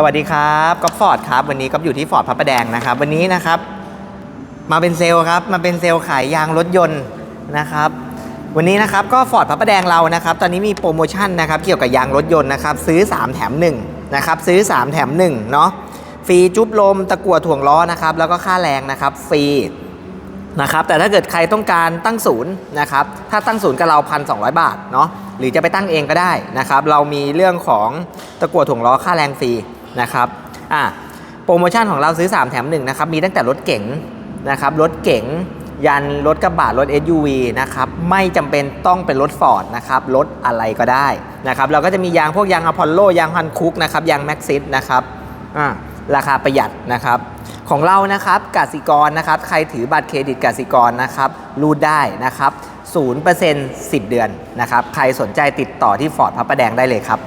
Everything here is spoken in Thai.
สวัสดีครับก๊อฟฟอร์ดครับ วันนี้ก๊อฟอยู่ที่ฟอร์ดพระประแดงนะครับ วันนี้นะครับ มาเป็นเซลล์ครับ มาเป็นเซลล์ขายยางรถยนต์นะครับ วันนี้นะครับก็ฟอร์ดพระประแดงเรานะครับ ตอนนี้มีโปรโมชั่นนะครับเกี่ยวกับยางรถยนต์นะครับ ซื้อ 3 แถม1นะครับซื้อ 3 แถม1เนาะฟรีจุ๊บลมตะกั่วถ่วงล้อนะครับ แล้วก็ค่าแรงนะครับฟรีนะครับ แต่ถ้าเกิดใครต้องการตั้งศูนย์นะครับ ถ้าตั้งศูนย์กับเราพันสองบาทเนาะหรือจะไปตั้งเองก็ได้นะครับ เรามีเรื่องของตะกั่วถ่วงล้อค่าแรงฟรี นะครับอะโปรโมชั่นของเราซื้อ 3 แถม1นะครับมีตั้งแต่รถเก๋งนะครับรถเก๋งยันรถกระบะรถ SUV นะครับไม่จำเป็นต้องเป็นรถฟอร์ดนะครับรถอะไรก็ได้นะครับเราก็จะมียางพวกยางอพอลโลยางฮันคุกนะครับยางแม็กซิสนะครับอะราคาประหยัดนะครับของเรานะครับกสิกรนะครับใครถือบัตรเครดิตกสิกรนะครับรูดได้นะครับ0% 10 เดือนนะครับใครสนใจติดต่อที่ฟอร์ดพระประแดงได้เลยครับ